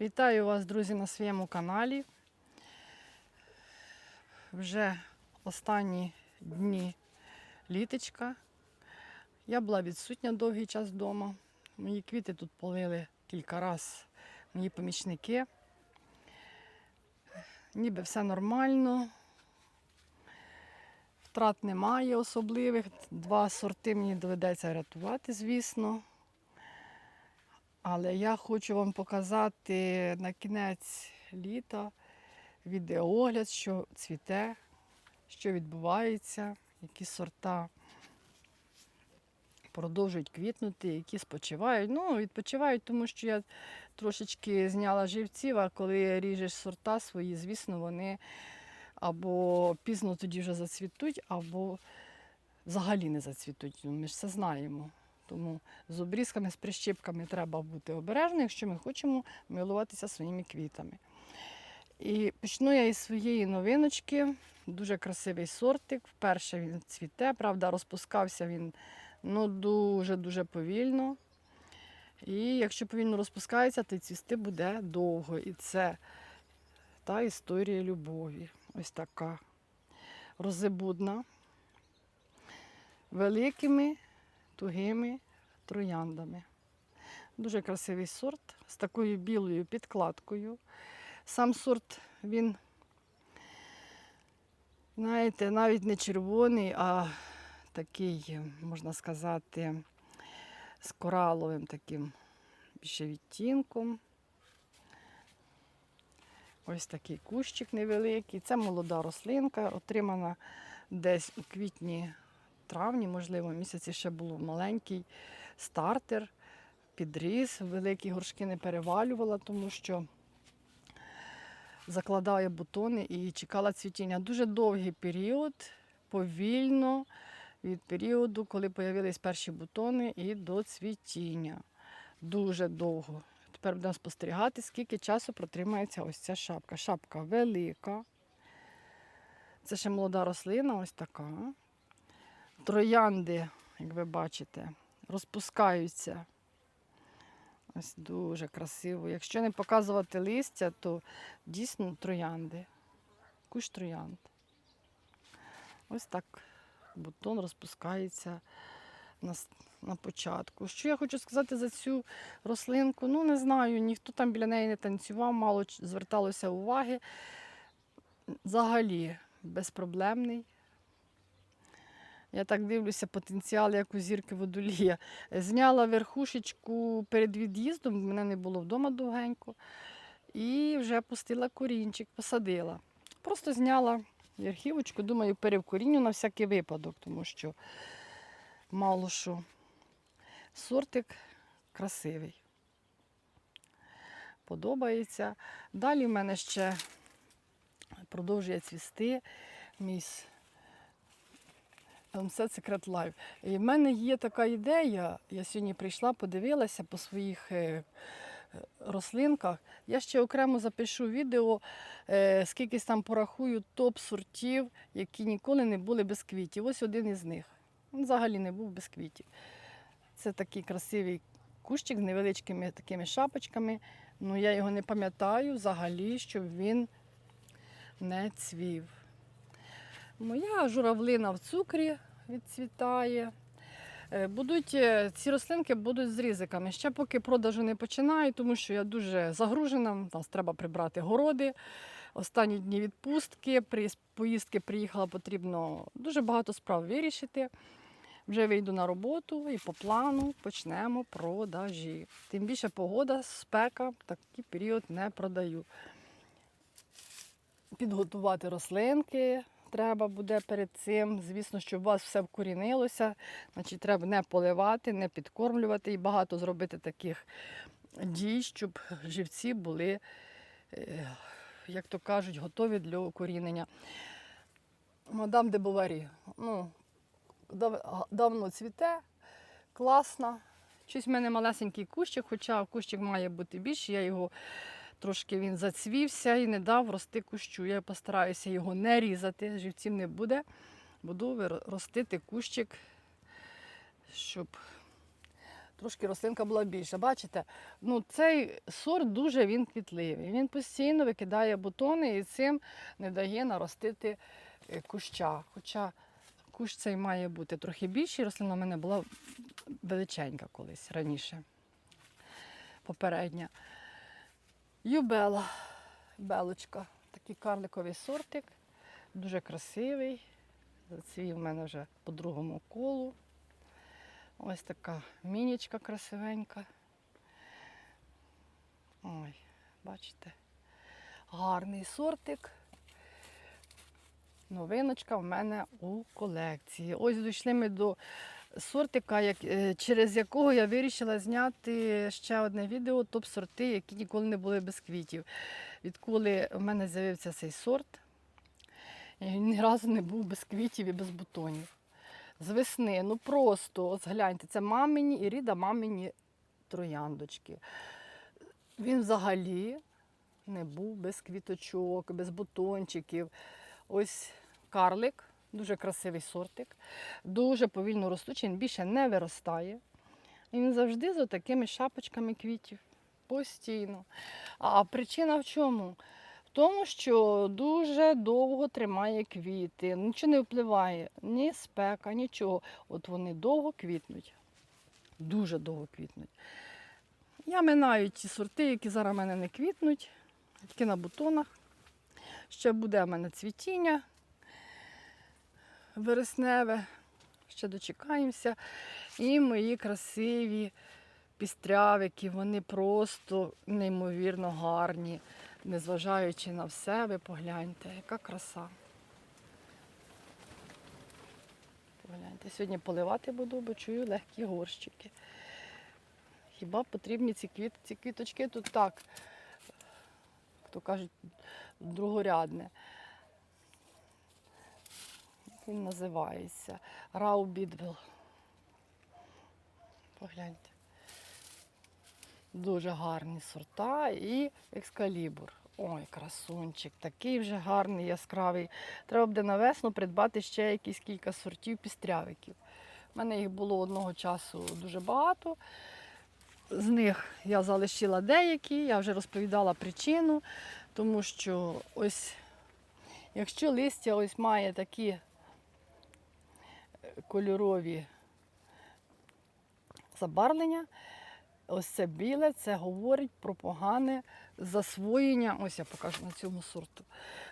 Вітаю вас, друзі, на своєму каналі. Вже останні дні літочка. Я була відсутня довгий час вдома. Мої квіти тут полили кілька разів мої помічники. Ніби все нормально. Втрат немає особливих. Два сорти мені доведеться рятувати, звісно. Але я хочу вам показати на кінець літа відеоогляд, що цвіте, що відбувається, які сорта продовжують квітнути, які спочивають. Ну, відпочивають, тому що я трошечки зняла живців, а коли ріжеш сорта свої, звісно, вони або пізно тоді вже зацвітуть, або взагалі не зацвітуть. Ну, Ми ж це знаємо. Тому з обрізками, з прищіпками треба бути обережним, якщо ми хочемо милуватися своїми квітами. І почну я із своєї новиночки. Дуже красивий сортик. Вперше він цвіте, правда, розпускався він ну, дуже-дуже повільно. І якщо повільно розпускається, то цвісти буде довго. І це та історія любові. Ось така розебудна. Великими тугими трояндами. Дуже красивий сорт з такою білою підкладкою. Сам сорт він, знаєте, навіть не червоний, а такий, можна сказати, з кораловим таким більше відтінком. Ось такий кущик невеликий. Це молода рослинка, отримана десь у квітні травні, можливо, місяці ще був маленький стартер, підріс, великі горшки не перевалювала, тому що закладає бутони і чекала цвітіння. Дуже довгий період, повільно від періоду, коли з'явились перші бутони, і до цвітіння. Дуже довго. Тепер будемо спостерігати, скільки часу протримається ось ця шапка. Шапка велика. Це ще молода рослина, ось така. Троянди, як ви бачите, розпускаються. Ось дуже красиво. Якщо не показувати листя, то дійсно троянди. Кущ троянд. Ось так бутон розпускається на, на початку. Що я хочу сказати за цю рослинку? Ну, не знаю, ніхто там біля неї не танцював, мало зверталося уваги. Взагалі безпроблемний. Я так дивлюся, потенціал, як у зірки водолія. Зняла верхушечку перед від'їздом, мене не було вдома довгенько. І вже пустила корінчик, посадила. Просто зняла верхівочку, думаю, перевкоріню на всякий випадок, тому що мало що. Сортик красивий. Подобається. Далі в мене ще продовжує цвісти мій все Secret Life. І в мене є така ідея. Я сьогодні прийшла, подивилася по своїх е, рослинках. Я ще окремо запишу відео, е, скільки там порахую топ сортів, які ніколи не були без квітів. Ось один із них. Він взагалі не був без квітів. Це такий красивий кущик з невеличкими такими шапочками. Ну я його не пам'ятаю взагалі, щоб він не цвів. Моя журавлина в цукрі відцвітає. Е, Будуть, е, ці рослинки будуть з ризиками. Ще поки продажу не починаю, тому що я дуже загружена. Нас треба прибрати городи. Останні дні відпустки, при поїздки приїхала, потрібно дуже багато справ вирішити. Вже вийду на роботу і по плану почнемо продажі. Тим більше погода, спека, такий період не продаю. Підготувати рослинки треба буде перед цим. Звісно, щоб у вас все вкорінилося, значить треба не поливати, не підкормлювати і багато зробити таких дій, щоб живці були, е, як то кажуть, готові для укорінення. Мадам де Боварі, ну, дав- давно цвіте, класна. Щось в мене малесенький кущик, хоча кущик має бути більший, я його трошки він зацвівся і не дав рости кущу. Я постараюся його не різати, живців не буде. Буду ростити кущик, щоб трошки рослинка була більша. Бачите, ну цей сорт дуже він квітливий. Він постійно викидає бутони і цим не дає наростити е, куща. Хоча кущ цей має бути трохи більший, рослина в мене була величенька колись раніше, попередня. Юбела, белочка, такий карликовий сортик, дуже красивий. Зацвів в мене вже по другому колу. Ось така мінічка красивенька. Ой, бачите, гарний сортик. Новиночка в мене у колекції. Ось дійшли ми до сортика, як, е, через якого я вирішила зняти ще одне відео топ-сорти, які ніколи не були без квітів. Відколи в мене з'явився цей сорт, він ні разу не був без квітів і без бутонів. З весни, ну просто, от гляньте, це мамині і ріда мамині трояндочки. Він взагалі не був без квіточок, без бутончиків. Ось карлик, дуже красивий сортик, дуже повільно ростучий, він більше не виростає. Він завжди з такими шапочками квітів. Постійно. А причина в чому? В тому, що дуже довго тримає квіти, нічого не впливає, ні спека, нічого. От вони довго квітнуть. Дуже довго квітнуть. Я минаю ті сорти, які зараз в мене не квітнуть, тільки на бутонах. Ще буде в мене цвітіння вересневе, ще дочекаємося. І мої красиві пістрявики, вони просто неймовірно гарні, незважаючи на все, ви погляньте, яка краса. Погляньте, сьогодні поливати буду, бо чую легкі горщики. Хіба потрібні ці, квіт, ці квіточки тут так, то кажуть, другорядне. Він називається Раубідвел. Погляньте. Дуже гарні сорта і екскалібур. Ой, красунчик, такий вже гарний, яскравий. Треба буде на весну придбати ще якісь кілька сортів пістрявиків. У мене їх було одного часу дуже багато. З них я залишила деякі, я вже розповідала причину, тому що ось, якщо листя ось має такі е, кольорові забарвлення, ось це біле, це говорить про погане засвоєння. Ось я покажу на цьому сорту.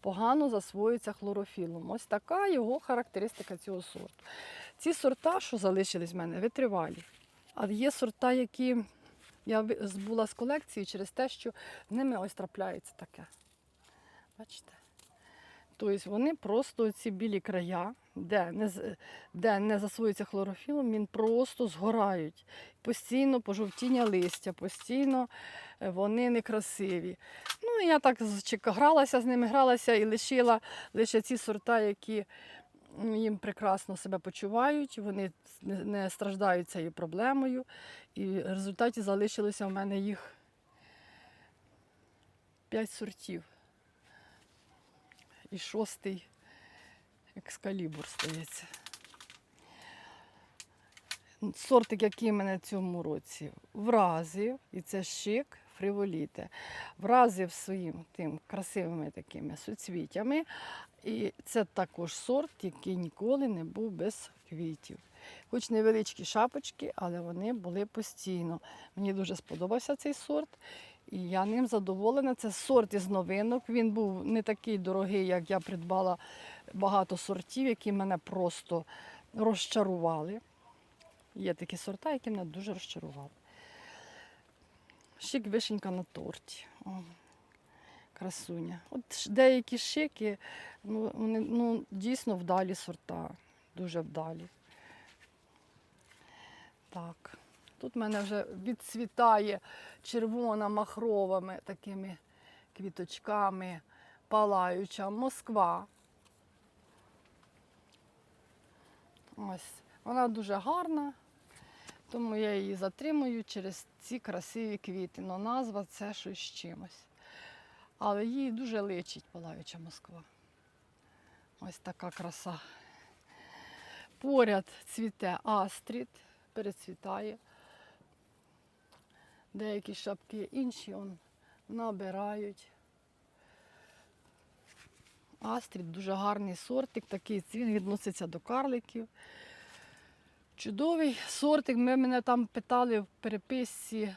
Погано засвоюється хлорофілом. Ось така його характеристика цього сорту. Ці сорта, що залишились в мене, витривалі. А є сорта, які я збула з колекції через те, що з ними ось трапляється таке. Бачите? Тобто вони просто ці білі края, де не, де не засвоюється хлорофілом, він просто згорають. Постійно пожовтіння листя, постійно е, вони некрасиві. Ну, я так гралася з ними, гралася і лишила лише ці сорта, які їм прекрасно себе почувають, вони не, страждають цією проблемою. І в результаті залишилося в мене їх 5 сортів. І шостий екскалібур стається. Сортик, який мене в цьому році вразив, і це шик фриволіте, вразив своїм тим красивими такими суцвітями. І це також сорт, який ніколи не був без квітів. Хоч невеличкі шапочки, але вони були постійно. Мені дуже сподобався цей сорт. І я ним задоволена. Це сорт із новинок. Він був не такий дорогий, як я придбала багато сортів, які мене просто розчарували. Є такі сорта, які мене дуже розчарували. Шик вишенька на торті. Красуня. От деякі шики, ну, вони ну, дійсно вдалі сорта. Дуже вдалі. Так. Тут в мене вже відцвітає червона махровими такими квіточками, палаюча Москва. Ось. Вона дуже гарна, тому я її затримую через ці красиві квіти. Но назва це щось чимось. Але їй дуже личить палаюча Москва. Ось така краса. Поряд цвіте астрід, перецвітає. Деякі шапки інші он, набирають. Астрід дуже гарний сортик, такий він відноситься до карликів. Чудовий сортик. Ми мене там питали в переписці,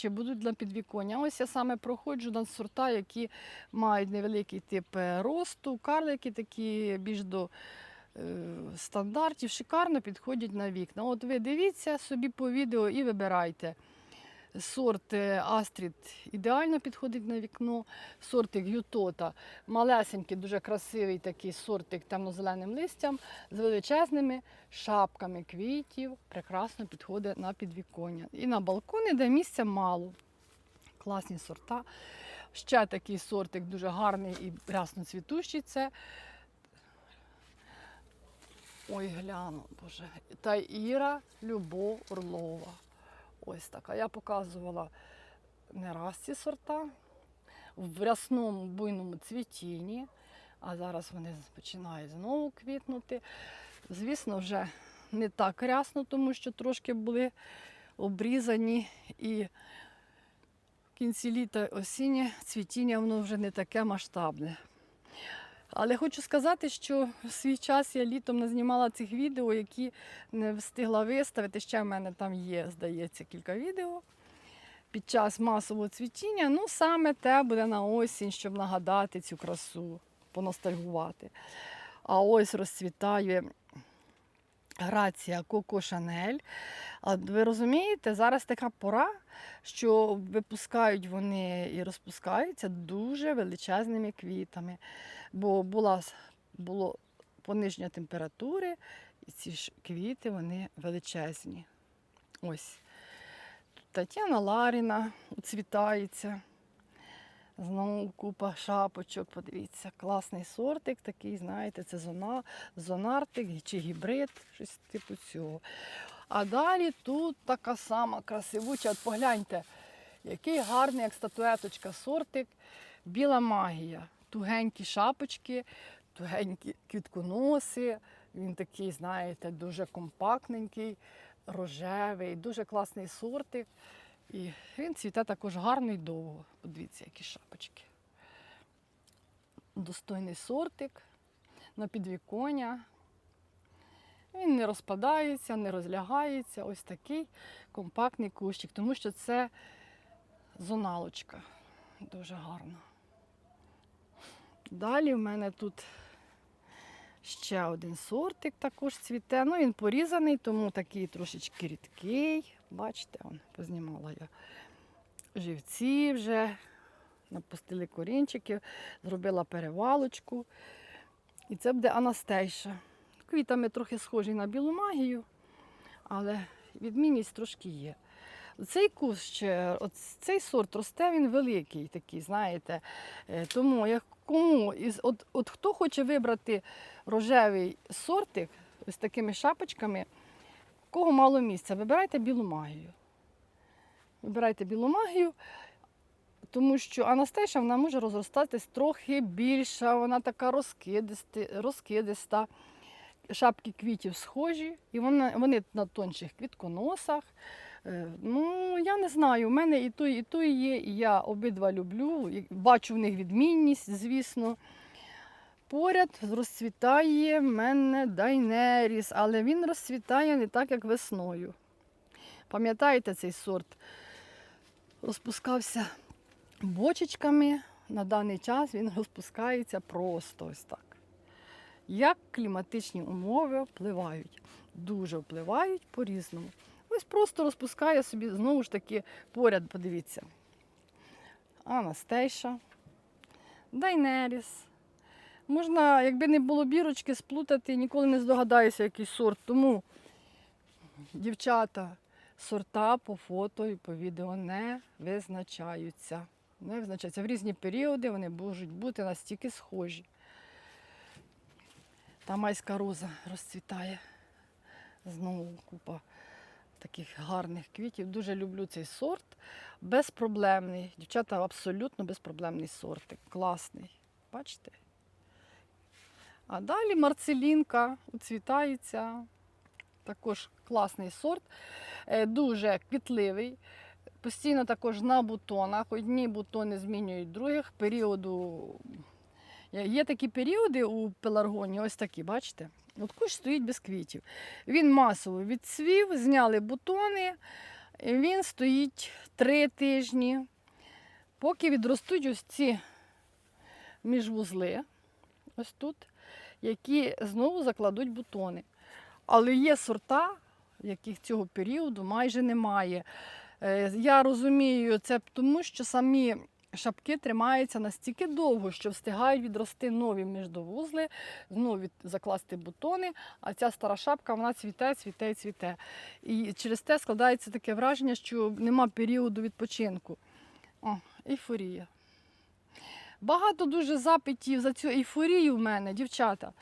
чи будуть на підвіконня. Ось я саме проходжу на сорта, які мають невеликий тип е, росту. Карлики такі більш до е, стандартів, шикарно підходять на вікна. От ви дивіться собі по відео і вибирайте. Сорт е, Астрід ідеально підходить на вікно. Сортик Ютота малесенький, дуже красивий такий сортик темно-зеленим листям з величезними шапками квітів. Прекрасно підходить на підвіконня. І на балкони, де місця мало. Класні сорта. Ще такий сортик дуже гарний і рясно цвітущий. Це. Ой, гляну, боже. Та Іра Любов Орлова. Ось така. Я показувала не раз ці сорта в рясному буйному цвітінні, а зараз вони починають знову квітнути. Звісно, вже не так рясно, тому що трошки були обрізані і в кінці літа осіннє цвітіння воно вже не таке масштабне. Але хочу сказати, що в свій час я літом не знімала цих відео, які не встигла виставити. Ще в мене там є, здається, кілька відео під час масового цвітіння. Ну, саме те буде на осінь, щоб нагадати цю красу, поностальгувати. А ось розцвітає грація Коко Шанель. А ви розумієте, зараз така пора, що випускають вони і розпускаються дуже величезними квітами. Бо була, було пониження температури, і ці ж квіти вони величезні. Ось. Тетяна Ларіна уцвітається. Знову купа шапочок, подивіться, класний сортик такий, знаєте, це зона, зонартик чи гібрид, щось типу цього. А далі тут така сама красивуча. От погляньте, який гарний, як статуеточка, сортик, біла магія. Тугенькі шапочки, тугенькі квітконоси. Він такий, знаєте, дуже компактненький, рожевий, дуже класний сортик. І він цвіте також гарно і довго. Подивіться, які шапочки. Достойний сортик на підвіконня. Не розпадається, не розлягається. Ось такий компактний кущик, тому що це зоналочка. Дуже гарно. Далі в мене тут ще один сортик також цвіте. Ну, він порізаний, тому такий трошечки рідкий. Бачите, он, познімала я живці вже, напустили корінчиків, зробила перевалочку. І це буде Анастейша. Квітами трохи схожі на білу магію, але відмінність трошки є. Цей кущ, е, цей сорт росте, він великий такий, знаєте. Е, Тому як кому, от, от хто хоче вибрати рожевий сортик з такими шапочками, кого мало місця, вибирайте білу магію. Вибирайте білу магію, тому що Анастейша вона може розростатись трохи більша, вона така розкидиста. Шапки квітів схожі, і вони, вони на тонших квітконосах. Е, Ну, я не знаю, у мене і той, і той є, і я обидва люблю. Бачу в них відмінність, звісно. Поряд розцвітає в мене Дайнеріс, але він розцвітає не так, як весною. Пам'ятаєте цей сорт? Розпускався бочечками. На даний час він розпускається просто ось так. Як кліматичні умови впливають? Дуже впливають по-різному. Ось просто розпускає собі, знову ж таки, поряд, подивіться. Анастейша, Дайнеріс. Можна, якби не було бірочки, сплутати, ніколи не здогадаюся, який сорт. Тому, дівчата, сорта по фото і по відео не визначаються. Не визначаються. В різні періоди вони можуть бути настільки схожі. Та майська роза розцвітає. Знову купа таких гарних квітів. Дуже люблю цей сорт. Безпроблемний. Дівчата, абсолютно безпроблемний сортик. Класний. Бачите? А далі марцелінка уцвітається. Також класний сорт, Е, дуже квітливий. Постійно також на бутонах. Одні бутони змінюють других. Періоду Є- є такі періоди у пеларгоні, ось такі, бачите? От кущ стоїть без квітів. Він масово відцвів, зняли бутони, він стоїть три тижні, поки відростуть ось ці міжвузли, ось тут, які знову закладуть бутони. Але є сорта, яких цього періоду майже немає. Е, Я розумію це тому, що самі шапки тримаються настільки довго, що встигають відрости нові міждовузли, знову закласти бутони, а ця стара шапка вона цвіте, цвіте, цвіте. І через те складається таке враження, що нема періоду відпочинку. О, ейфорія. Багато дуже запитів за цю ейфорію в мене, дівчата.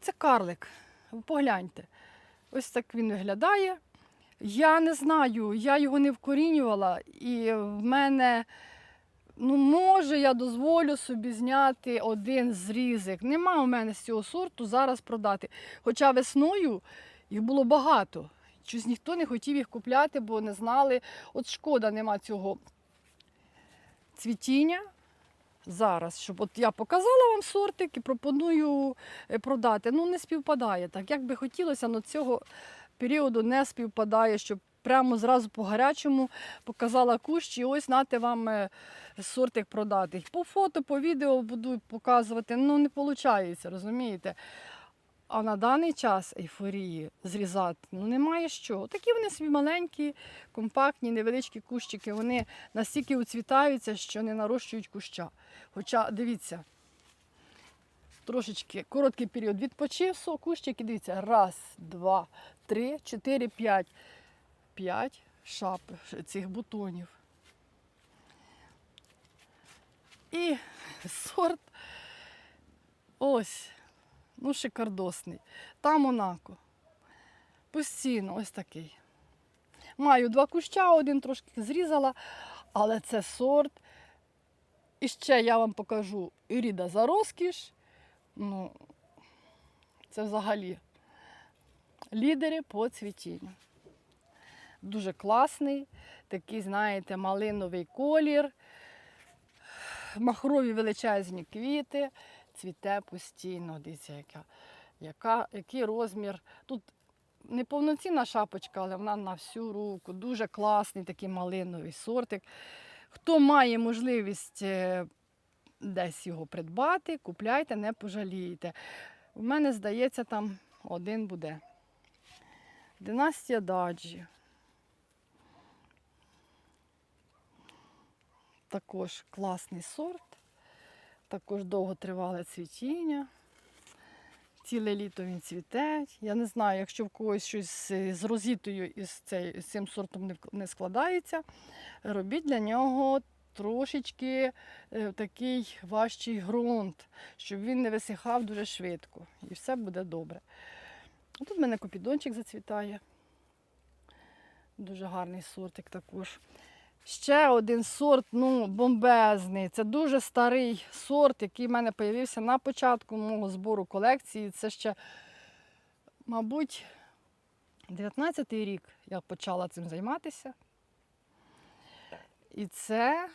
Це карлик. Погляньте. Ось так він виглядає. Я не знаю, я його не вкорінювала, і в мене, ну, може, я дозволю собі зняти один зрізик. Нема у мене з цього сорту зараз продати. Хоча весною їх було багато. Щось ніхто не хотів їх купляти, бо не знали. От шкода, нема цього цвітіння. Зараз, щоб от я показала вам сортик і пропоную е, продати. Ну, не співпадає так. Як би хотілося, але цього періоду не співпадає, щоб прямо зразу по гарячому показала кущ і ось нате вам е, сортик продати. По фото, по відео буду показувати, ну не виходить, розумієте? А на даний час ейфорії зрізати ну немає що. Такі вони собі маленькі, компактні, невеличкі кущики. Вони настільки уцвітаються, що не нарощують куща. Хоча, дивіться, трошечки короткий період відпочив со- кущик і дивіться, раз, два, три, чотири, п'ять. П'ять шап цих бутонів. І сорт ось, ну, шикардосний. Там Монако. Постійно ось такий. Маю два куща, один трошки зрізала, але це сорт. І ще я вам покажу Іріда за розкіш. Ну, це взагалі лідери по цвітінню. Дуже класний, такий, знаєте, малиновий колір, махрові величезні квіти, цвіте постійно. Дивіться, яка, яка, який розмір. Тут неповноцінна шапочка, але вона на всю руку. Дуже класний такий малиновий сортик. Хто має можливість е, десь його придбати, купляйте, не пожалієте. У мене, здається, там один буде. Династія Даджі. Також класний сорт, також довготривале цвітіння. Ціле літо він цвіте. Я не знаю, якщо в когось щось з- розітою цей, з цим сортом не, складається, робіть для нього трошечки е, такий важчий ґрунт, щоб він не висихав дуже швидко. І все буде добре. Тут в мене копідончик зацвітає. Дуже гарний сортик також. Ще один сорт, ну, бомбезний. Це дуже старий сорт, який в мене з'явився на початку мого збору колекції. Це ще, мабуть, 19-й рік я почала цим займатися. І це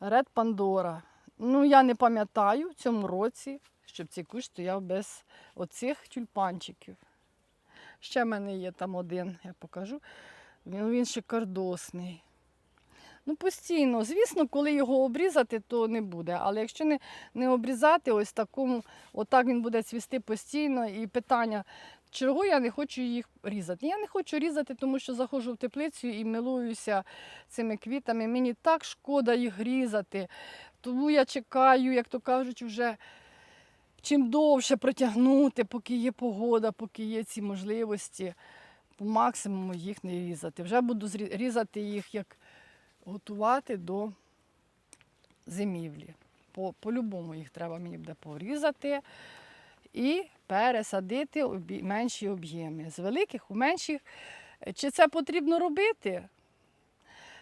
Red Pandora. Ну, я не пам'ятаю в цьому році, щоб цей кущ стояв без оцих тюльпанчиків. Ще в мене є там один, я покажу. Він, він шикардосний. Ну, постійно. Звісно, коли його обрізати, то не буде. Але якщо не, не обрізати, ось такому, отак він буде цвісти постійно. І питання, чого я не хочу їх різати? Я не хочу різати, тому що заходжу в теплицю і милуюся цими квітами. Мені так шкода їх різати. Тому я чекаю, як то кажуть, вже чим довше протягнути, поки є погода, поки є ці можливості, по максимуму їх не різати. Вже буду різати їх, як готувати до зимівлі. По- По-любому їх треба мені буде порізати і пересадити у менші об'єми. З великих у менших. Чи це потрібно робити?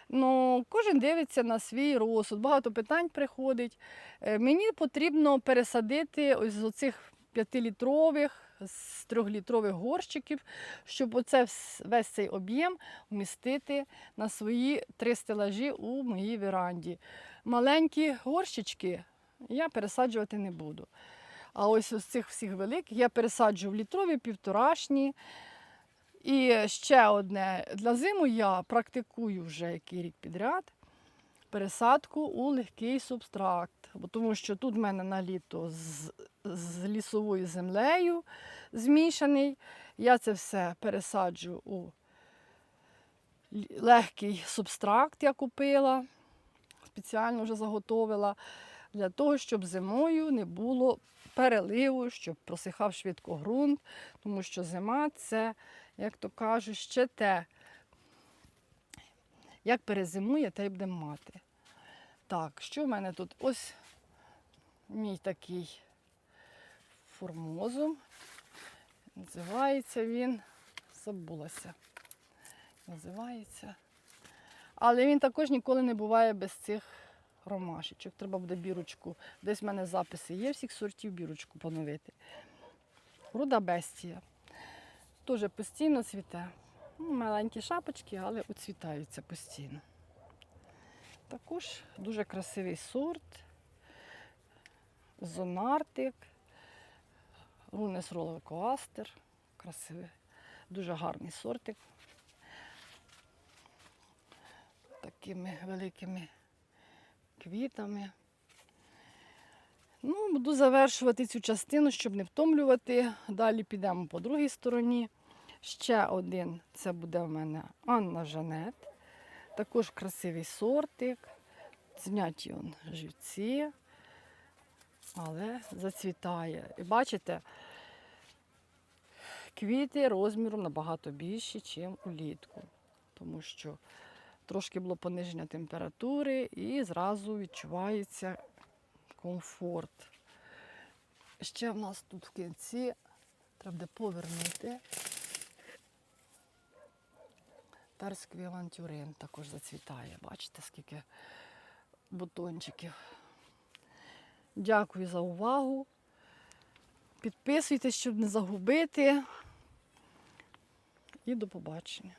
Ну, кожен дивиться на свій розсуд, багато питань приходить. Е, Мені потрібно пересадити ось з оцих 5-літрових, з 3-літрових горщиків, щоб оце весь цей об'єм вмістити на свої три стелажі у моїй веранді. Маленькі горщички я пересаджувати не буду. А ось з цих всіх великих я пересаджу в літрові, півторашні. І ще одне. Для зиму я практикую вже який рік підряд пересадку у легкий субстракт. Бо тому що тут в мене на літо з, з лісовою землею змішаний. Я це все пересаджу у легкий субстракт, я купила, спеціально вже заготовила, для того, щоб зимою не було переливу, щоб просихав швидко ґрунт, тому що зима це, як то кажуть, ще те. Як перезимує, те й будемо мати. Так, що в мене тут? Ось мій такий формозум. Називається він, забулася. Називається. Але він також ніколи не буває без цих ромашечок. Треба буде бірочку. Десь в мене записи є всіх сортів бірочку поновити. Руда бестія. Теж постійно цвіте. Ну, Маленькі шапочки, але оцвітаються постійно. Також дуже красивий сорт. Зонартик, Рунес роловикоастер. Красивий, дуже гарний сортик. Такими великими квітами. Ну, буду завершувати цю частину, щоб не втомлювати. Далі підемо по другій стороні. Ще один це буде в мене Анна Жанет. Також красивий сортик. Зняті он живці, але зацвітає. І бачите, квіти розміром набагато більші, ніж улітку. Тому що трошки було пониження температури і зразу відчувається комфорт. Ще в нас тут в кінці треба буде повернути. Перський авантюрин також зацвітає. Бачите, скільки бутончиків. Дякую за увагу. Підписуйтесь, щоб не загубити. І до побачення.